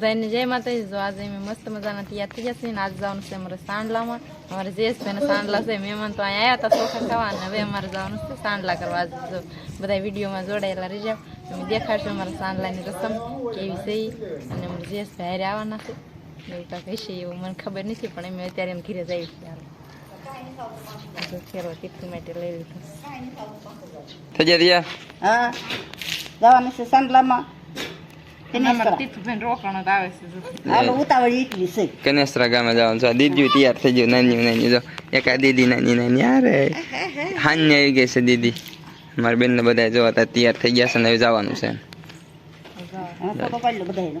બધાને જય માતાજી. જો આજે અમે મસ્ત મજાના તૈયાર થઈ જશે ને આજ જવાનું છે અમારે સાંડલામાં. અમારે જયેશભાઈને સાંડલા છે, મહેમાન તો અહીંયા આવ્યા હતા ચોખા ખાવા અને હવે અમારે જવાનું છે સાંડલા કરવા. આજે બધા વિડીયોમાં જોડાયેલા રહી જાવ અમે દેખાડશું અમારા સાંડલાની રસમ કેવી છે અને અમારે જયેશભાઈ ભાઈ આવવાના છે. એવું કાંક હશે એવું મને ખબર નથી પણ અમે અત્યારે એમ ઘીરે જઈએ છીએ. જો ફેરવો માટે લઈ લીધો. થઈ ગયા દિયા હા. જવાનું છે સંડલામાં. અમારા તીર્થભાઈ રોકાણો તો આવે છે જો. હાલો ઉતાવળ એટલી છે. કનેસરા ગામે જવાનું છે. દીદી તૈયાર થઈ ગયું નાની નાની જો. એકા દીદી નાની નાની અરે હાન્ય આવી ગઈ છે દીદી. મારી બેન ને બધા જો હતા તૈયાર થઈ ગયા છે ને જવાનું છે તો પાડી લો બધાયનો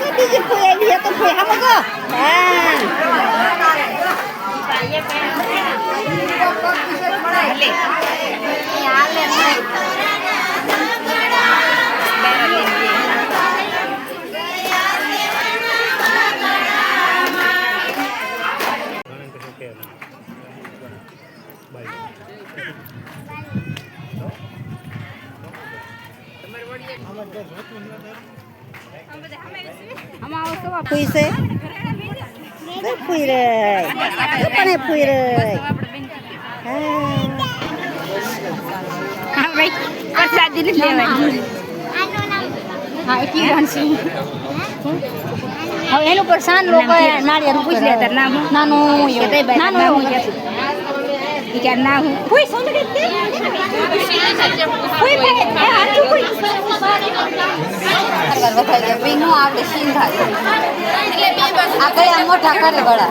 这第一回你也都配上了个，哎。ફૂઈ છે તો ફૂઈ રે પણ ફૂઈ રે હા પ્રસાદી નથી નાનું નાનું એવું વિચાર ના હું કોઈ સુંદરી ભીનું આવડે શીન થાય આગળ આ મોટા કરે વડા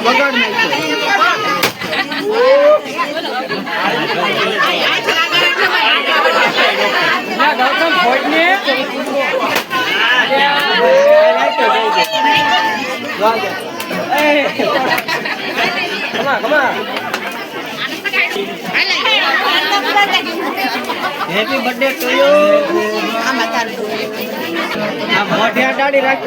આ બગાડ હેપી બર્થડે ટુ યુ આ માતા આ મોઢે અડાડી રાખ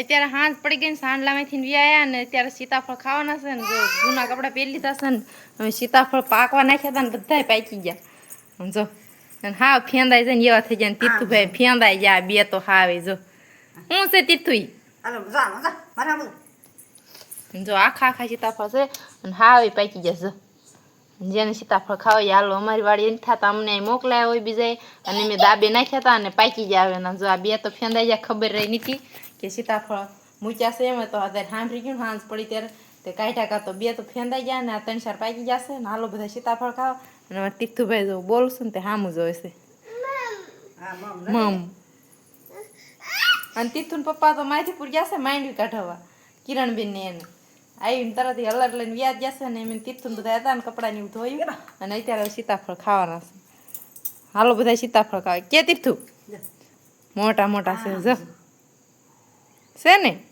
અત્યારે હાંજ પડી ગઈ ને સાંડલામાંથી વ્યાયા ને અત્યારે સીતાફળ ખાવાના છે ને જો જૂના કપડાં પહેરી લીધા છે ને સીતાફળ પાકવા નાખ્યા હતા ને બધા પાકી ગયા. જો અને હા ફેંદાઈ જાય ને એવા થઈ ગયા ને તીથુભાઈ ફેંદાઈ ગયા બે તો હાવે જો. હું છે હાલો જા આખા આખા સીતાફળ છે અને હાવે પાકી ગયા જો જેને સીતાફળ ખાવા હાલો અમારી વાડી એની થતા અમને મોકલાયા હોય બીજા અને મેં દાબે નાખ્યા હતા અને પાકી ગયા આવે જો આ બે તો ફેંદાઈ ગયા ખબર રહી નથી. કે સીતાફળ મૂક્યા છે એમ તો અત્યારે સાંભળી ગયું હાંસ પડી ત્યારે. તે કાઢ્યા કાં તો બે તો ફેંદાઈ ગયા ને આ ત્રણ ચાર પાકી જશે ને હાલો બધા સીતાફળ ખાવ. અને તીર્થુભાઈ જો બોલશું ને તે હામું હોય છે. મમ. અને તીર્થુન પપ્પા તો માથીપુર છે માંડવી કાઢવા. કિરણબેન ને એને. આવીને તરત હલર લઈને વ્યાજ જશે ને એમ તીથુન બધા હતા ને કપડા ને એવું ધોયું. અને અત્યારે સીતાફળ ખાવાના છે. હાલો બધા સીતાફળ ખાવા. કે તીથું મોટા મોટા છે જો. છે ને?